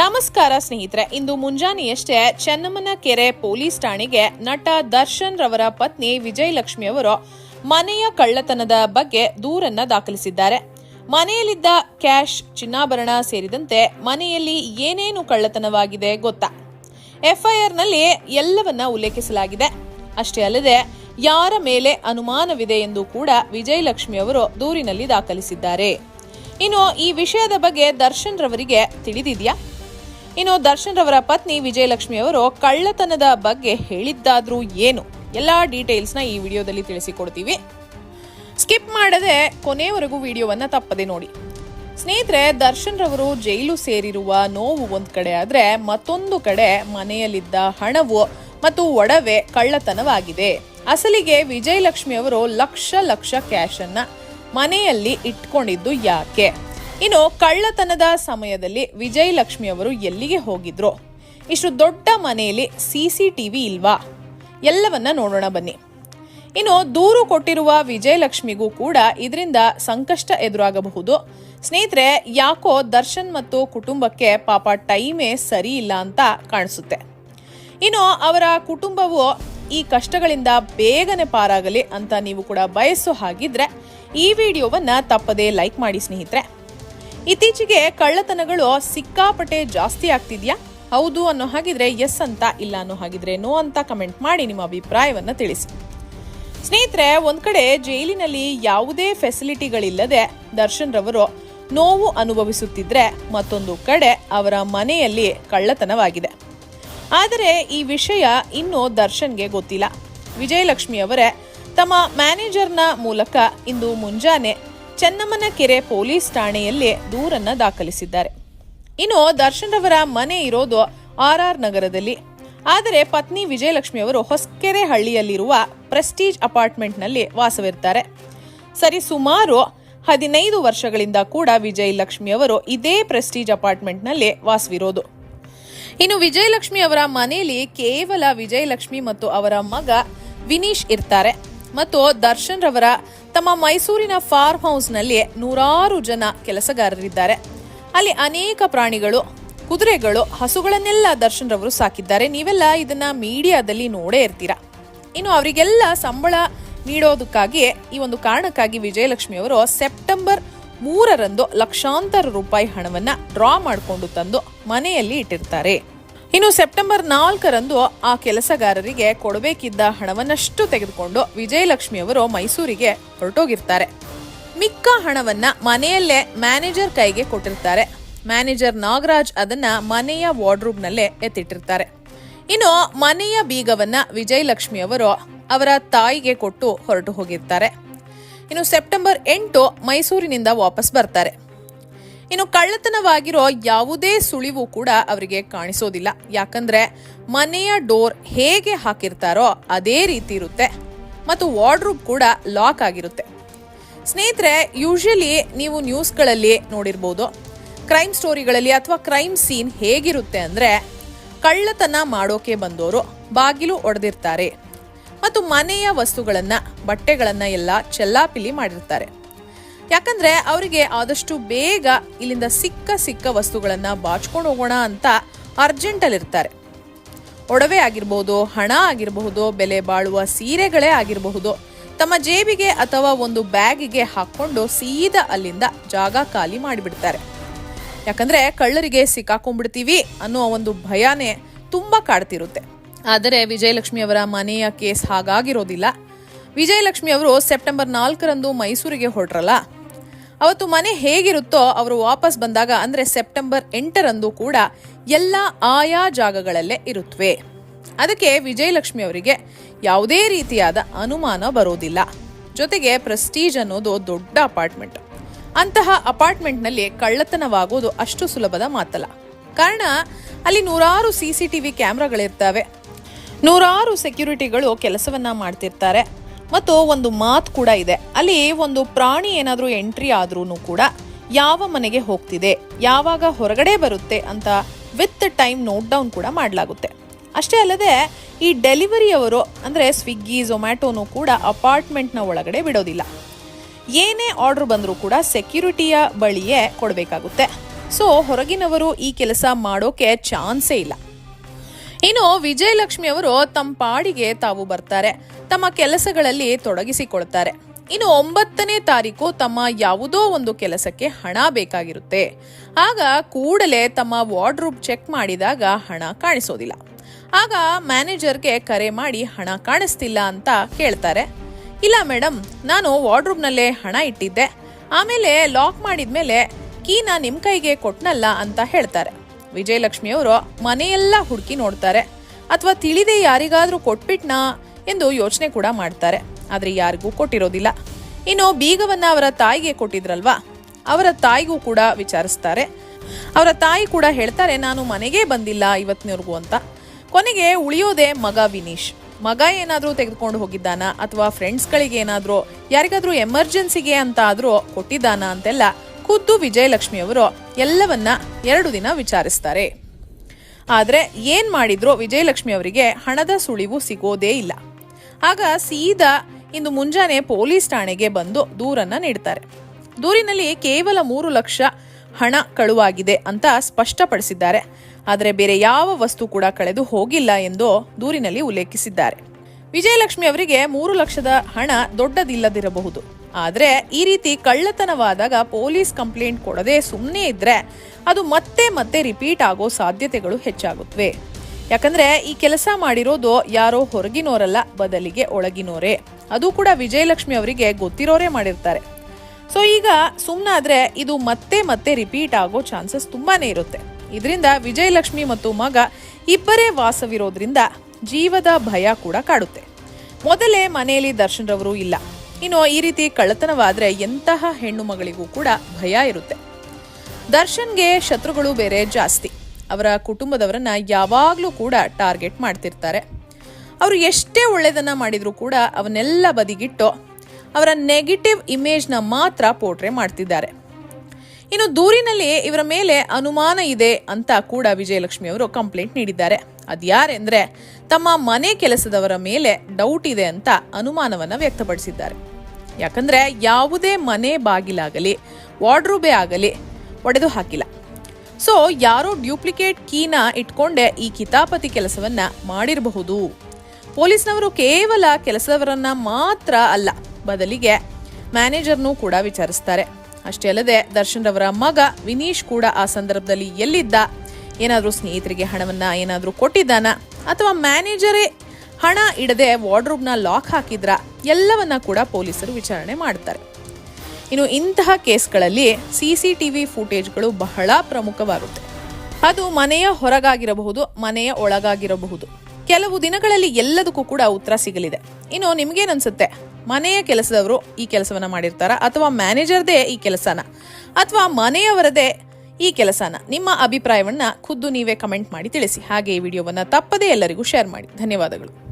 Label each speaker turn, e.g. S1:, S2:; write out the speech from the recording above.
S1: ನಮಸ್ಕಾರ ಸ್ನೇಹಿತರೆ, ಇಂದು ಮುಂಜಾನೆಯಷ್ಟೇ ಚೆನ್ನಮ್ಮನ ಕೆರೆ ಪೊಲೀಸ್ ಠಾಣೆಗೆ ನಟ ದರ್ಶನ್ ರವರ ಪತ್ನಿ ವಿಜಯಲಕ್ಷ್ಮಿ ಅವರು ಮನೆಯ ಕಳ್ಳತನದ ಬಗ್ಗೆ ದೂರನ್ನ ದಾಖಲಿಸಿದ್ದಾರೆ. ಮನೆಯಲ್ಲಿದ್ದ ಕ್ಯಾಶ್, ಚಿನ್ನಾಭರಣ ಸೇರಿದಂತೆ ಮನೆಯಲ್ಲಿ ಏನೇನು ಕಳ್ಳತನವಾಗಿದೆ ಗೊತ್ತಾ? ಎಫ್ಐಆರ್ನಲ್ಲಿ ಎಲ್ಲವನ್ನ ಉಲ್ಲೇಖಿಸಲಾಗಿದೆ. ಅಷ್ಟೇ ಅಲ್ಲದೆ, ಯಾರ ಮೇಲೆ ಅನುಮಾನವಿದೆ ಎಂದು ಕೂಡ ವಿಜಯಲಕ್ಷ್ಮಿ ಅವರು ದೂರಿನಲ್ಲಿ ದಾಖಲಿಸಿದ್ದಾರೆ. ಇನ್ನು ಈ ವಿಷಯದ ಬಗ್ಗೆ ದರ್ಶನ್ ರವರಿಗೆ ತಿಳಿದಿದೆಯಾ? ಇನ್ನು ದರ್ಶನ್ ರವರ ಪತ್ನಿ ವಿಜಯಲಕ್ಷ್ಮಿ ಅವರು ಕಳ್ಳತನದ ಬಗ್ಗೆ ಹೇಳಿದ್ದಾದ್ರೂ ಏನು? ಎಲ್ಲಾ ಡೀಟೇಲ್ಸ್ನ ಈ ವಿಡಿಯೋದಲ್ಲಿ ತಿಳಿಸಿಕೊಡ್ತೀವಿ. ಸ್ಕಿಪ್ ಮಾಡದೆ ಕೊನೆಯವರೆಗೂ ವಿಡಿಯೋವನ್ನ ತಪ್ಪದೆ ನೋಡಿ. ಸ್ನೇಹಿತರೆ, ದರ್ಶನ್ ರವರು ಜೈಲು ಸೇರಿರುವ ನೋವು ಒಂದ್ ಕಡೆ ಆದ್ರೆ ಮತ್ತೊಂದು ಕಡೆ ಮನೆಯಲ್ಲಿದ್ದ ಹಣವು ಮತ್ತು ಒಡವೆ ಕಳ್ಳತನವಾಗಿದೆ. ಅಸಲಿಗೆ ವಿಜಯಲಕ್ಷ್ಮಿ ಅವರು ಲಕ್ಷ ಲಕ್ಷ ಕ್ಯಾಶ್ ಅನ್ನ ಮನೆಯಲ್ಲಿ ಇಟ್ಕೊಂಡಿದ್ದು ಯಾಕೆ? ಇನ್ನು ಕಳ್ಳತನದ ಸಮಯದಲ್ಲಿ ವಿಜಯಲಕ್ಷ್ಮಿ ಅವರು ಎಲ್ಲಿಗೆ ಹೋಗಿದ್ರು? ಇಷ್ಟು ದೊಡ್ಡ ಮನೆಯಲ್ಲಿ ಸಿ ಟಿವಿ ಇಲ್ವಾ? ಎಲ್ಲವನ್ನ ನೋಡೋಣ ಬನ್ನಿ. ಇನ್ನು ದೂರು ಕೊಟ್ಟಿರುವ ವಿಜಯಲಕ್ಷ್ಮಿಗೂ ಕೂಡ ಇದರಿಂದ ಸಂಕಷ್ಟ ಎದುರಾಗಬಹುದು. ಸ್ನೇಹಿತರೆ, ಯಾಕೋ ದರ್ಶನ್ ಮತ್ತು ಕುಟುಂಬಕ್ಕೆ ಪಾಪ ಟೈಮೇ ಸರಿ ಇಲ್ಲ ಅಂತ ಕಾಣಿಸುತ್ತೆ. ಇನ್ನು ಅವರ ಕುಟುಂಬವು ಈ ಕಷ್ಟಗಳಿಂದ ಬೇಗನೆ ಪಾರಾಗಲಿ ಅಂತ ನೀವು ಕೂಡ ಬಯಸೋ ಹಾಗಿದ್ರೆ ಈ ವಿಡಿಯೋವನ್ನ ತಪ್ಪದೇ ಲೈಕ್ ಮಾಡಿ ಸ್ನೇಹಿತರೆ. ಇತ್ತೀಚೆಗೆ ಕಳ್ಳತನಗಳು ಸಿಕ್ಕಾಪಟ್ಟೆ ಜಾಸ್ತಿ ಆಗ್ತಿದ್ಯಾ? ಹೌದು ಅನ್ನೋ ಹಾಗಿದ್ರೆ ಎಸ್ ಅಂತ ಇಲ್ಲ ಅನ್ನೋ ಹಾಗಿದ್ರೆ ನೋ ಅಂತ ಕಮೆಂಟ್ ಮಾಡಿ ನಿಮ್ಮ ಅಭಿಪ್ರಾಯವನ್ನ ತಿಳಿಸಿ. ಸ್ನೇಹಿತರೆ, ಒಂದ್ ಕಡೆ ಜೈಲಿನಲ್ಲಿ ಯಾವುದೇ ಫೆಸಿಲಿಟಿಗಳಿಲ್ಲದೆ ದರ್ಶನ್ ರವರು ನೋವು ಅನುಭವಿಸುತ್ತಿದ್ರೆ ಮತ್ತೊಂದು ಕಡೆ ಅವರ ಮನೆಯಲ್ಲಿ ಕಳ್ಳತನವಾಗಿದೆ. ಆದರೆ ಈ ವಿಷಯ ಇನ್ನೂ ದರ್ಶನ್ಗೆ ಗೊತ್ತಿಲ್ಲ. ವಿಜಯಲಕ್ಷ್ಮಿ ಅವರೇ ತಮ್ಮ ಮ್ಯಾನೇಜರ್ನ ಮೂಲಕ ಇಂದು ಮುಂಜಾನೆ ಚೆನ್ನಮ್ಮನ ಕೆರೆ ಪೊಲೀಸ್ ಠಾಣೆಯಲ್ಲಿ ದೂರನ್ನ ದಾಖಲಿಸಿದ್ದಾರೆ. ಇನ್ನು ದರ್ಶನ್ ರವರ ಮನೆ ಇರೋದು ಆರ್ ಆರ್ ನಗರದಲ್ಲಿ. ಆದರೆ ಪತ್ನಿ ವಿಜಯಲಕ್ಷ್ಮಿ ಅವರು ಹೊಸಕೆರೆ ಹಳ್ಳಿಯಲ್ಲಿರುವ ಪ್ರೆಸ್ಟೀಜ್ ಅಪಾರ್ಟ್ಮೆಂಟ್ನಲ್ಲಿ ವಾಸವಿರ್ತಾರೆ. ಸರಿ, ಸುಮಾರು ಹದಿನೈದು ವರ್ಷಗಳಿಂದ ಕೂಡ ವಿಜಯಲಕ್ಷ್ಮಿ ಅವರು ಇದೇ ಪ್ರೆಸ್ಟೀಜ್ ಅಪಾರ್ಟ್ಮೆಂಟ್ನಲ್ಲಿ ವಾಸವಿರೋದು. ಇನ್ನು ವಿಜಯಲಕ್ಷ್ಮಿ ಅವರ ಮನೆಯಲ್ಲಿ ಕೇವಲ ವಿಜಯಲಕ್ಷ್ಮಿ ಮತ್ತು ಅವರ ಮಗ ವಿನೀಶ್ ಇರ್ತಾರೆ. ಮತ್ತು ದರ್ಶನ್ ರವರ ತಮ್ಮ ಮೈಸೂರಿನ ಫಾರ್ಮ್ ಹೌಸ್ನಲ್ಲಿ ನೂರಾರು ಜನ ಕೆಲಸಗಾರರಿದ್ದಾರೆ. ಅಲ್ಲಿ ಅನೇಕ ಪ್ರಾಣಿಗಳು, ಕುದುರೆಗಳು, ಹಸುಗಳನ್ನೆಲ್ಲ ದರ್ಶನ್ ರವರು ಸಾಕಿದ್ದಾರೆ. ನೀವೆಲ್ಲ ಇದನ್ನ ಮೀಡಿಯಾದಲ್ಲಿ ನೋಡೇ ಇರ್ತೀರಾ? ಇನ್ನು ಅವರಿಗೆಲ್ಲ ಸಂಬಳ ನೀಡೋದಕ್ಕಾಗಿ ಈ ಒಂದು ಕಾರಣಕ್ಕಾಗಿ ವಿಜಯಲಕ್ಷ್ಮಿ ಅವರು ಸೆಪ್ಟೆಂಬರ್ ಮೂರರಂದು ಲಕ್ಷಾಂತರ ರೂಪಾಯಿ ಹಣವನ್ನ ಡ್ರಾ ಮಾಡಿಕೊಂಡು ತಂದು ಮನೆಯಲ್ಲಿ ಇಟ್ಟಿರ್ತಾರೆ. ಇನ್ನು ಸೆಪ್ಟೆಂಬರ್ ನಾಲ್ಕರಂದು ಆ ಕೆಲಸಗಾರರಿಗೆ ಕೊಡಬೇಕಿದ್ದ ಹಣವನ್ನಷ್ಟು ತೆಗೆದುಕೊಂಡು ವಿಜಯಲಕ್ಷ್ಮಿ ಅವರು ಮೈಸೂರಿಗೆ ಹೊರಟೋಗಿರ್ತಾರೆ. ಮಿಕ್ಕ ಹಣವನ್ನ ಮನೆಯಲ್ಲೇ ಮ್ಯಾನೇಜರ್ ಕೈಗೆ ಕೊಟ್ಟಿರ್ತಾರೆ. ಮ್ಯಾನೇಜರ್ ನಾಗರಾಜ್ ಅದನ್ನ ಮನೆಯ ವಾರ್ಡ್ರೂಬ್ನಲ್ಲೇ ಎತ್ತಿಟ್ಟಿರ್ತಾರೆ. ಇನ್ನು ಮನೆಯ ಬೀಗವನ್ನ ವಿಜಯಲಕ್ಷ್ಮಿ ಅವರು ಅವರ ತಾಯಿಗೆ ಕೊಟ್ಟು ಹೊರಟು ಹೋಗಿರ್ತಾರೆ. ಇನ್ನು ಸೆಪ್ಟೆಂಬರ್ ಎಂಟು ಮೈಸೂರಿನಿಂದ ವಾಪಸ್ ಬರ್ತಾರೆ. ಇನ್ನು ಕಳ್ಳತನವಾಗಿರೋ ಯಾವುದೇ ಸುಳಿವು ಕೂಡ ಅವರಿಗೆ ಕಾಣಿಸೋದಿಲ್ಲ. ಯಾಕಂದ್ರೆ ಮನೆಯ ಡೋರ್ ಹೇಗೆ ಹಾಕಿರ್ತಾರೋ ಅದೇ ರೀತಿ ಇರುತ್ತೆ. ಮತ್ತು ವಾರ್ಡ್ರೂಬ್ ಕೂಡ ಲಾಕ್ ಆಗಿರುತ್ತೆ. ಸ್ನೇಹಿತರೆ, ಯೂಶಲಿ ನೀವು ನ್ಯೂಸ್ಗಳಲ್ಲಿ ನೋಡಿರ್ಬೋದು, ಕ್ರೈಮ್ ಸ್ಟೋರಿಗಳಲ್ಲಿ ಅಥವಾ ಕ್ರೈಮ್ ಸೀನ್ ಹೇಗಿರುತ್ತೆ ಅಂದ್ರೆ ಕಳ್ಳತನ ಮಾಡೋಕೆ ಬಂದವರು ಬಾಗಿಲು ಒಡೆದಿರ್ತಾರೆ. ಮತ್ತು ಮನೆಯ ವಸ್ತುಗಳನ್ನು, ಬಟ್ಟೆಗಳನ್ನು ಎಲ್ಲ ಚೆಲ್ಲಾಪಿಲಿ ಮಾಡಿರ್ತಾರೆ. ಯಾಕಂದ್ರೆ ಅವರಿಗೆ ಆದಷ್ಟು ಬೇಗ ಇಲ್ಲಿಂದ ಸಿಕ್ಕ ಸಿಕ್ಕ ವಸ್ತುಗಳನ್ನ ಬಾಚ್ಕೊಂಡು ಹೋಗೋಣ ಅಂತ ಅರ್ಜೆಂಟಲ್ಲಿರ್ತಾರೆ. ಒಡವೆ ಆಗಿರಬಹುದು ಹಣ ಆಗಿರಬಹುದು ಬೆಲೆ ಬಾಳುವ ಸೀರೆಗಳೇ ಆಗಿರಬಹುದು. ತಮ್ಮ ಜೇಬಿಗೆ ಅಥವಾ ಒಂದು ಬ್ಯಾಗಿಗೆ ಹಾಕೊಂಡು ಸೀದಾ ಅಲ್ಲಿಂದ ಜಾಗ ಖಾಲಿ ಮಾಡಿಬಿಡ್ತಾರೆ. ಯಾಕಂದ್ರೆ ಕಳ್ಳರಿಗೆ ಸಿಕ್ಕಾಕೊಂಡ್ಬಿಡ್ತೀವಿ ಅನ್ನೋ ಒಂದು ಭಯನೇ ತುಂಬಾ ಕಾಡ್ತಿರುತ್ತೆ. ಆದರೆ ವಿಜಯಲಕ್ಷ್ಮಿ ಅವರ ಮನೆಯ ಕೇಸ್ ಹಾಗಾಗಿರೋದಿಲ್ಲ. ವಿಜಯಲಕ್ಷ್ಮಿ ಅವರು ಸೆಪ್ಟೆಂಬರ್ ನಾಲ್ಕರಂದು ಮೈಸೂರಿಗೆ ಹೊರಟ್ರಲ್ಲ. ಅವತ್ತು ಮನೆ ಹೇಗಿರುತ್ತೋ ಅವರು ವಾಪಸ್ ಬಂದಾಗ ಅಂದ್ರೆ ಸೆಪ್ಟೆಂಬರ್ ಎಂಟರಂದು ಕೂಡ ಎಲ್ಲ ಆಯಾ ಜಾಗಗಳಲ್ಲೇ ಇರುತ್ತವೆ ಅದಕ್ಕೆ ವಿಜಯಲಕ್ಷ್ಮಿ ಅವರಿಗೆ ಯಾವುದೇ ರೀತಿಯಾದ ಅನುಮಾನ ಬರೋದಿಲ್ಲ. ಜೊತೆಗೆ ಪ್ರೆಸ್ಟೀಜ್ ಅನ್ನೋದು ದೊಡ್ಡ ಅಪಾರ್ಟ್ಮೆಂಟ್ ಅಂತಹ ಅಪಾರ್ಟ್ಮೆಂಟ್ನಲ್ಲಿ ಕಳ್ಳತನವಾಗೋದು ಅಷ್ಟು ಸುಲಭದ ಮಾತಲ್ಲ. ಕಾರಣ, ಅಲ್ಲಿ ನೂರಾರು ಸಿ ಸಿ ಟಿ ವಿ ಕ್ಯಾಮ್ರಾಗಳಿರ್ತವೆ. ನೂರಾರು ಸೆಕ್ಯೂರಿಟಿಗಳು ಕೆಲಸವನ್ನ ಮಾಡ್ತಿರ್ತಾರೆ. ಮತ್ತು ಒಂದು ಮಾತು ಕೂಡ ಇದೆ. ಅಲ್ಲಿ ಒಂದು ಪ್ರಾಣಿ ಏನಾದರೂ ಎಂಟ್ರಿ ಆದ್ರೂ ಕೂಡ ಯಾವ ಮನೆಗೆ ಹೋಗ್ತಿದೆ, ಯಾವಾಗ ಹೊರಗಡೆ ಬರುತ್ತೆ ಅಂತ ವಿತ್ ಟೈಮ್ ನೋಟ್ ಡೌನ್ ಕೂಡ ಮಾಡಲಾಗುತ್ತೆ. ಅಷ್ಟೇ ಅಲ್ಲದೆ ಈ ಡೆಲಿವರಿಯವರು ಅಂದರೆ ಸ್ವಿಗ್ಗಿ, ಝೊಮ್ಯಾಟೋನು ಕೂಡ ಅಪಾರ್ಟ್ಮೆಂಟ್ನ ಒಳಗಡೆ ಬಿಡೋದಿಲ್ಲ. ಏನೇ ಆರ್ಡರ್ ಬಂದರೂ ಕೂಡ ಸೆಕ್ಯೂರಿಟಿಯ ಬಳಿಯೇ ಕೊಡಬೇಕಾಗುತ್ತೆ. ಸೊ ಹೊರಗಿನವರು ಈ ಕೆಲಸ ಮಾಡೋಕೆ ಚಾನ್ಸೇ ಇಲ್ಲ. ಇನ್ನು ವಿಜಯಲಕ್ಷ್ಮಿ ಅವರು ತಮ್ಮ ಪಾಡಿಗೆ ತಾವು ಬರ್ತಾರೆ. ತಮ್ಮ ಕೆಲಸಗಳಲ್ಲಿ ತೊಡಗಿಸಿಕೊಳ್ತಾರೆ. ಇನ್ನು ಒಂಬತ್ತನೇ ತಾರೀಕು ತಮ್ಮ ಯಾವುದೋ ಒಂದು ಕೆಲಸಕ್ಕೆ ಹಣ ಬೇಕಾಗಿರುತ್ತೆ. ಆಗ ಕೂಡಲೇ ತಮ್ಮ ವಾರ್ಡ್ರೂಬ್ ಚೆಕ್ ಮಾಡಿದಾಗ ಹಣ ಕಾಣಿಸೋದಿಲ್ಲ. ಆಗ ಮ್ಯಾನೇಜರ್ಗೆ ಕರೆ ಮಾಡಿ ಹಣ ಕಾಣಿಸ್ತಿಲ್ಲ ಅಂತ ಕೇಳ್ತಾರೆ. ಇಲ್ಲ ಮೇಡಮ್ ನಾನು ವಾರ್ಡ್ರೂಬ್ನಲ್ಲೇ ಹಣ ಇಟ್ಟಿದ್ದೆ. ಆಮೇಲೆ ಲಾಕ್ ಮಾಡಿದ್ಮೇಲೆ ಕೀನ ನಿಮ್ಮ ಕೈಗೆ ಕೊಟ್ನಲ್ಲ ಅಂತ ಹೇಳ್ತಾರೆ. ವಿಜಯಲಕ್ಷ್ಮಿ ಅವರು ಮನೆಯೆಲ್ಲ ಹುಡುಕಿ ನೋಡ್ತಾರೆ ಅಥವಾ ತಿಳಿದೇ ಯಾರಿಗಾದ್ರೂ ಕೊಟ್ಬಿಟ್ನಾ ಎಂದು ಯೋಚನೆ ಕೂಡ ಮಾಡ್ತಾರೆ. ಆದ್ರೆ ಯಾರಿಗೂ ಕೊಟ್ಟಿರೋದಿಲ್ಲ. ಇನ್ನು ಬೀಗವನ್ನ ಅವರ ತಾಯಿಗೆ ಕೊಟ್ಟಿದ್ರಲ್ವಾ? ಅವರ ತಾಯಿಗೂ ಕೂಡ ವಿಚಾರಿಸ್ತಾರೆ. ಅವರ ತಾಯಿ ಕೂಡ ಹೇಳ್ತಾರೆ, ನಾನು ಮನೆಗೆ ಬಂದಿಲ್ಲ ಇವತ್ತಿನವರೆಗೂ ಅಂತ. ಕೊನೆಗೆ ಉಳಿಯೋದೇ ಮಗ ವಿನೀಶ್. ಮಗ ಏನಾದರೂ ತೆಗೆದುಕೊಂಡು ಹೋಗಿದ್ದಾನಾ? ಅಥವಾ ಫ್ರೆಂಡ್ಸ್ಗಳಿಗೆ ಏನಾದರೂ, ಯಾರಿಗಾದರೂ ಎಮರ್ಜೆನ್ಸಿಗೆ ಅಂತ ಆದರೂ ಕೊಟ್ಟಿದ್ದಾನಾ ಅಂತೆಲ್ಲ ಖುದ್ದು ವಿಜಯಲಕ್ಷ್ಮಿ ಅವರು ಎಲ್ಲವನ್ನ ಎರಡು ದಿನ ವಿಚಾರಿಸ್ತಾರೆ. ಆದರೆ ಏನ್ ಮಾಡಿದ್ರು ವಿಜಯಲಕ್ಷ್ಮಿ ಅವರಿಗೆ ಹಣದ ಸುಳಿವು ಸಿಗೋದೇ ಇಲ್ಲ. ಆಗ ಸೀದಾ ಇಂದು ಮುಂಜಾನೆ ಪೊಲೀಸ್ ಠಾಣೆಗೆ ಬಂದು ದೂರನ್ನ ನೀಡ್ತಾರೆ. ದೂರಿನಲ್ಲಿ ಕೇವಲ ಮೂರು ಲಕ್ಷ ಹಣ ಕಳುವಾಗಿದೆ ಅಂತ ಸ್ಪಷ್ಟಪಡಿಸಿದ್ದಾರೆ. ಆದರೆ ಬೇರೆ ಯಾವ ವಸ್ತು ಕೂಡ ಕಳೆದು ಹೋಗಿಲ್ಲ ಎಂದು ದೂರಿನಲ್ಲಿ ಉಲ್ಲೇಖಿಸಿದ್ದಾರೆ. ವಿಜಯಲಕ್ಷ್ಮಿ ಅವರಿಗೆ ಮೂರು ಲಕ್ಷದ ಹಣ ದೊಡ್ಡದಿಲ್ಲದಿರಬಹುದು. ಆದ್ರೆ ಈ ರೀತಿ ಕಳ್ಳತನವಾದಾಗ ಪೊಲೀಸ್ ಕಂಪ್ಲೇಂಟ್ ಕೊಡದೆ ಸುಮ್ಮನೆ ಇದ್ರೆ ಅದು ಮತ್ತೆ ಮತ್ತೆ ರಿಪೀಟ್ ಆಗೋ ಸಾಧ್ಯತೆಗಳು ಹೆಚ್ಚಾಗುತ್ತವೆ. ಯಾಕಂದ್ರೆ ಈ ಕೆಲಸ ಮಾಡಿರೋದು ಯಾರೋ ಹೊರಗಿನೋರಲ್ಲ ಬದಲಿಗೆ ಒಳಗಿನೋರೇ ಅದು ಕೂಡ ವಿಜಯಲಕ್ಷ್ಮಿ ಅವರಿಗೆ ಗೊತ್ತಿರೋರೇ ಮಾಡಿರ್ತಾರೆ. ಸೊ ಈಗ ಸುಮ್ಮನಾದ್ರೆ ಇದು ಮತ್ತೆ ಮತ್ತೆ ರಿಪೀಟ್ ಆಗೋ ಚಾನ್ಸಸ್ ತುಂಬಾನೇ ಇರುತ್ತೆ. ಇದರಿಂದ ವಿಜಯಲಕ್ಷ್ಮಿ ಮತ್ತು ಮಗ ಇಬ್ಬರೇ ವಾಸವಿರೋದ್ರಿಂದ ಜೀವದ ಭಯ ಕೂಡ ಕಾಡುತ್ತೆ. ಮೊದಲೇ ಮನೆಯಲ್ಲಿ ದರ್ಶನ್ ರವರು ಇಲ್ಲ. ಇನ್ನು ಈ ರೀತಿ ಕಳ್ಳತನವಾದ್ರೆ ಎಂತಹ ಹೆಣ್ಣು ಮಗಳಿಗೂ ಕೂಡ ಭಯ ಇರುತ್ತೆ. ದರ್ಶನ್ಗೆ ಶತ್ರುಗಳು ಬೇರೆ ಜಾಸ್ತಿ. ಅವರ ಕುಟುಂಬದವರನ್ನ ಯಾವಾಗಲೂ ಕೂಡ ಟಾರ್ಗೆಟ್ ಮಾಡ್ತಿರ್ತಾರೆ. ಅವರು ಎಷ್ಟೇ ಒಳ್ಳೆಯದನ್ನ ಮಾಡಿದರೂ ಕೂಡ ಅವನ್ನೆಲ್ಲ ಬದಿಗಿಟ್ಟು ಅವರ ನೆಗೆಟಿವ್ ಇಮೇಜ್ನ ಮಾತ್ರ ಪೋರ್ಟ್ರೇ ಮಾಡ್ತಿದ್ದಾರೆ. ಇನ್ನು ದೂರಿನಲ್ಲಿ ಇವರ ಮೇಲೆ ಅನುಮಾನ ಇದೆ ಅಂತ ಕೂಡ ವಿಜಯಲಕ್ಷ್ಮಿ ಅವರು ಕಂಪ್ಲೇಂಟ್ ನೀಡಿದ್ದಾರೆ. ಅದ್ಯಾರೆಂದ್ರೆ ತಮ್ಮ ಮನೆ ಕೆಲಸದವರ ಮೇಲೆ ಡೌಟ್ ಇದೆ ಅಂತ ಅನುಮಾನವನ್ನ ವ್ಯಕ್ತಪಡಿಸಿದ್ದಾರೆ. ಯಾಕಂದ್ರೆ ಯಾವುದೇ ಮನೆ ಬಾಗಿಲಾಗಲಿ, ವಾರ್ಡ್ರೂಬೇ ಆಗಲಿ ಒಡೆದು ಹಾಕಿಲ್ಲ. ಸೊ ಯಾರೋ ಡ್ಯೂಪ್ಲಿಕೇಟ್ ಕೀನ ಇಟ್ಕೊಂಡೆ ಈ ಕಿತಾಪತಿ ಕೆಲಸವನ್ನ ಮಾಡಿರಬಹುದು. ಪೊಲೀಸ್ನವರು ಕೇವಲ ಕೆಲಸದವರನ್ನ ಮಾತ್ರ ಅಲ್ಲ, ಬದಲಿಗೆ ಮ್ಯಾನೇಜರ್ನೂ ಕೂಡ ವಿಚಾರಿಸ್ತಾರೆ. ಅಷ್ಟೇ ಅಲ್ಲದೆ ದರ್ಶನ್ ರವರ ಮಗ ವಿನೀಶ್ ಕೂಡ ಆ ಸಂದರ್ಭದಲ್ಲಿ ಎಲ್ಲಿದ್ದ? ಏನಾದರೂ ಸ್ನೇಹಿತರಿಗೆ ಹಣವನ್ನ ಏನಾದರೂ ಕೊಟ್ಟಿದ್ದಾನ? ಅಥವಾ ಮ್ಯಾನೇಜರೇ ಹಣ ಇಡದೆ ವಾರ್ಡ್ರೋಬ್ನ ಲಾಕ್ ಹಾಕಿದ್ರ ಎಲ್ಲವನ್ನ ಕೂಡ ಪೊಲೀಸರು ವಿಚಾರಣೆ ಮಾಡ್ತಾರೆ. ಇನ್ನು ಇಂತಹ ಕೇಸ್ಗಳಲ್ಲಿ ಸಿ ಸಿ ಟಿವಿ ಫುಟೇಜ್ಗಳು ಬಹಳ ಪ್ರಮುಖವಾಗುತ್ತೆ. ಅದು ಮನೆಯ ಹೊರಗಾಗಿರಬಹುದು, ಮನೆಯ ಒಳಗಾಗಿರಬಹುದು. ಕೆಲವು ದಿನಗಳಲ್ಲಿ ಎಲ್ಲದಕ್ಕೂ ಕೂಡ ಉತ್ತರ ಸಿಗಲಿದೆ. ಇನ್ನು ನಿಮ್ಗೇನನ್ಸುತ್ತೆ ಮನೆಯ ಕೆಲಸದವರು ಈ ಕೆಲಸವನ್ನ ಮಾಡಿರ್ತಾರ? ಅಥವಾ ಮ್ಯಾನೇಜರ್ದೇ ಈ ಕೆಲಸನ? ಅಥವಾ ಮನೆಯವರದೇ ಈ ಕೆಲಸನ? ನಿಮ್ಮ ಅಭಿಪ್ರಾಯವನ್ನ ಖುದ್ದು ನೀವೇ ಕಮೆಂಟ್ ಮಾಡಿ ತಿಳಿಸಿ. ಹಾಗೆ ಈ ವಿಡಿಯೋವನ್ನ ತಪ್ಪದೇ ಎಲ್ಲರಿಗೂ ಶೇರ್ ಮಾಡಿ. ಧನ್ಯವಾದಗಳು.